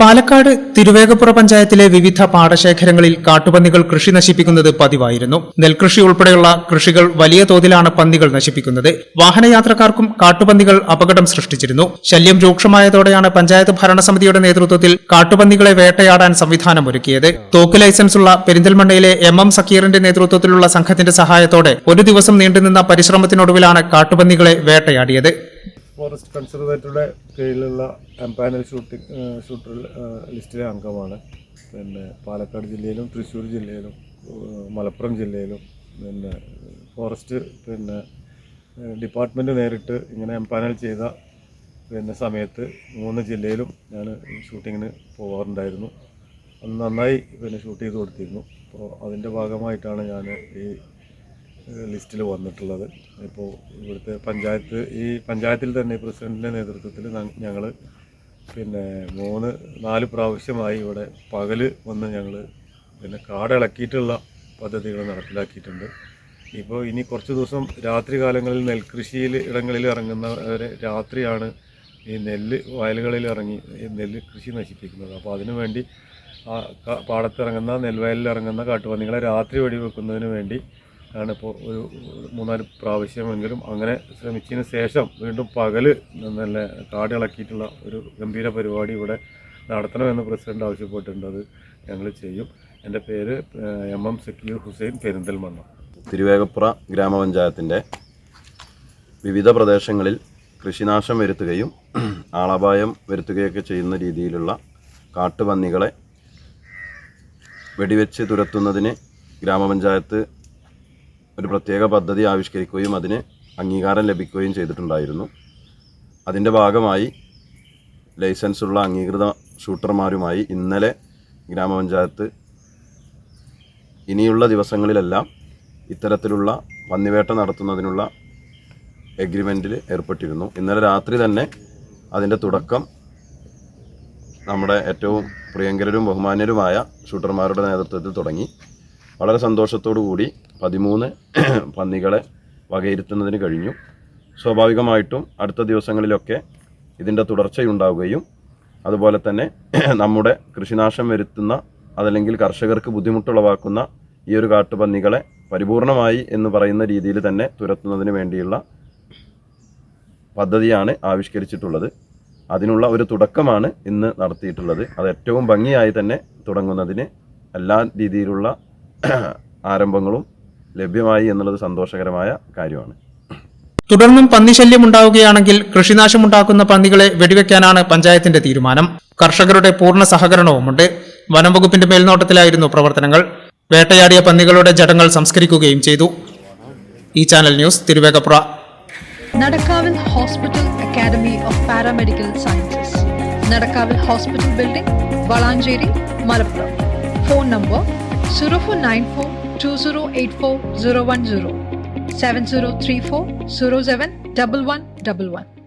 പാലക്കാട് തിരുവേഗപ്പുറ പഞ്ചായത്തിലെ വിവിധ പാടശേഖരങ്ങളിൽ കാട്ടുപന്നികൾ കൃഷി നശിപ്പിക്കുന്നത് പതിവായിരുന്നു. നെൽകൃഷി ഉൾപ്പെടെയുള്ള കൃഷികൾ വലിയ തോതിലാണ് പന്നികൾ നശിപ്പിക്കുന്നത്. വാഹനയാത്രക്കാർക്കും കാട്ടുപന്നികൾ അപകടം സൃഷ്ടിച്ചിരുന്നു. ശല്യം രൂക്ഷമായതോടെയാണ് പഞ്ചായത്ത് ഭരണസമിതിയുടെ നേതൃത്വത്തിൽ കാട്ടുപന്നികളെ വേട്ടയാടാൻ സംവിധാനം ഒരുക്കിയത്. തോക്ക് ലൈസൻസുള്ള പെരിന്തൽമണ്ണയിലെ എം എം സക്കീറിന്റെ നേതൃത്വത്തിലുള്ള സംഘത്തിന്റെ സഹായത്തോടെ ഒരു ദിവസം നീണ്ടുനിന്ന പരിശ്രമത്തിനൊടുവിലാണ് കാട്ടുപന്നികളെ വേട്ടയാടിയത്. ഫോറസ്റ്റ് കൺസർവേറ്ററുടെ കീഴിലുള്ള എംപാനൽ ഷൂട്ടിംഗ് ഷൂട്ടർ ലിസ്റ്റിലെ അംഗമാണ്. പിന്നെ പാലക്കാട് ജില്ലയിലും തൃശ്ശൂർ ജില്ലയിലും മലപ്പുറം ജില്ലയിലും പിന്നെ ഫോറസ്റ്റ് പിന്നെ ഡിപ്പാർട്ട്മെന്റ് നേരിട്ട് ഇങ്ങനെ എംപാനൽ ചെയ്ത പിന്നെ സമയത്ത് മൂന്ന് ജില്ലയിലും ഞാൻ ഷൂട്ടിങ്ങിന് പോകാറുണ്ടായിരുന്നു അത് നന്നായി പിന്നെ ഷൂട്ട് ചെയ്ത് കൊടുത്തിരുന്നു. അപ്പോൾ അതിന്റെ ഭാഗമായിട്ടാണ് ഞാൻ ഈ ലിസ്റ്റിൽ വന്നിട്ടുള്ളത്. ഇപ്പോൾ ഇവിടുത്തെ പഞ്ചായത്ത് ഈ പഞ്ചായത്തിൽ തന്നെ പ്രസിഡന്റിന്റെ നേതൃത്വത്തിൽ ഞങ്ങൾ പിന്നെ മൂന്ന് നാല് പ്രാവശ്യമായി ഇവിടെ പകൽ വന്ന് ഞങ്ങൾ പിന്നെ കാടിളക്കിയിട്ടുള്ള പദ്ധതികൾ നടപ്പിലാക്കിയിട്ടുണ്ട്. ഇപ്പോൾ ഇനി കുറച്ച് ദിവസം രാത്രി കാലങ്ങളിൽ നെൽകൃഷിയിൽ ഇടങ്ങളിൽ ഇറങ്ങുന്നവരെ രാത്രിയാണ് ഈ നെല്ല് വയലുകളിൽ ഇറങ്ങി നെല്ല് കൃഷി നശിപ്പിക്കുന്നത്. അപ്പോൾ അതിനു വേണ്ടി ആ പാടത്തിറങ്ങുന്ന നെൽവയലിൽ ഇറങ്ങുന്ന കാട്ടുപന്നികളെ രാത്രി വെടിവെക്കുന്നതിന് വേണ്ടി ആണ് ഇപ്പോൾ ഒരു മൂന്നാൽ പ്രാവശ്യമെങ്കിലും അങ്ങനെ ശ്രമിച്ചതിന് ശേഷം വീണ്ടും പകൽ നല്ല കാടിളക്കിയിട്ടുള്ള ഒരു ഗംഭീര പരിപാടി ഇവിടെ നടത്തണമെന്ന് പ്രസിഡന്റ് ആവശ്യപ്പെട്ടിട്ടുണ്ട്. അത് ഞങ്ങൾ ചെയ്യും. എന്റെ പേര് എം എം സക്കീർ ഹുസൈൻ പെരിന്തൽമണ്ണ. തിരുവേഗപ്പുറ ഗ്രാമപഞ്ചായത്തിന്റെ വിവിധ പ്രദേശങ്ങളിൽ കൃഷിനാശം വരുത്തുകയും ആളപായം വരുത്തുകയൊക്കെ ചെയ്യുന്ന രീതിയിലുള്ള കാട്ടുപന്നികളെ വെടിവെച്ച് തുരത്തുന്നതിന് ഗ്രാമപഞ്ചായത്ത് ഒരു പ്രത്യേക പദ്ധതി ആവിഷ്കരിക്കുകയും അതിന് അംഗീകാരം ലഭിക്കുകയും ചെയ്തിട്ടുണ്ടായിരുന്നു. അതിന്റെ ഭാഗമായി ലൈസൻസുള്ള അംഗീകൃത ഷൂട്ടർമാരുമായി ഇന്നലെ ഗ്രാമപഞ്ചായത്ത് ഇനിയുള്ള ദിവസങ്ങളിലെല്ലാം ഇത്തരത്തിലുള്ള പന്നിവേട്ട നടത്തുന്നതിനുള്ള എഗ്രിമെന്റിൽ ഏർപ്പെട്ടിരുന്നു. ഇന്നലെ രാത്രി തന്നെ അതിന്റെ തുടക്കം നമ്മുടെ ഏറ്റവും പ്രിയങ്കരരും ബഹുമാന്യരുമായ ഷൂട്ടർമാരുടെ നേതൃത്വത്തിൽ തുടങ്ങി. വളരെ സന്തോഷത്തോടു കൂടി പതിമൂന്ന് പന്നികളെ വകയിരുത്തുന്നതിന് കഴിഞ്ഞു. സ്വാഭാവികമായിട്ടും അടുത്ത ദിവസങ്ങളിലൊക്കെ ഇതിന്റെ തുടർച്ചയുണ്ടാവുകയും അതുപോലെ തന്നെ നമ്മുടെ കൃഷിനാശം വരുത്തുന്ന അതല്ലെങ്കിൽ കർഷകർക്ക് ബുദ്ധിമുട്ടുളവാക്കുന്ന ഈ ഒരു കാട്ടുപന്നികളെ പരിപൂർണമായി എന്ന് പറയുന്ന രീതിയിൽ തന്നെ തുരത്തുന്നതിന് വേണ്ടിയുള്ള പദ്ധതിയാണ് ആവിഷ്കരിച്ചിട്ടുള്ളത്. അതിനുള്ള ഒരു തുടക്കമാണ് ഇന്ന് നടത്തിയിട്ടുള്ളത്. അത് ഏറ്റവും ഭംഗിയായി തന്നെ തുടങ്ങുന്നതിന് എല്ലാ രീതിയിലുള്ള ആരംഭങ്ങളും ലഭ്യമായി എന്നുള്ളത് സന്തോഷകരമായ കാര്യമാണ്. തുടർന്നും പന്നിശല്യം ഉണ്ടാവുകയാണെങ്കിൽ കൃഷിനാശം ഉണ്ടാക്കുന്ന പന്നികളെ വെടിവെക്കാനാണ് പഞ്ചായത്തിന്റെ തീരുമാനം. കർഷകരുടെ പൂർണ സഹകരണവുമുണ്ട്. വനം വകുപ്പിന്റെ മേൽനോട്ടത്തിലായിരുന്നു പ്രവർത്തനങ്ങൾ. വേട്ടയാടിയ പന്നികളുടെ ജടങ്ങൾ സംസ്കരിക്കുകയും ചെയ്തു. ഈ channel news Thiruvegappura. നടക്കാവിൽ hospital academy of paramedical sciences. നടക്കാവിൽ hospital building Valanchery Malappuram. Phone number 0494 2084010 7034 071111.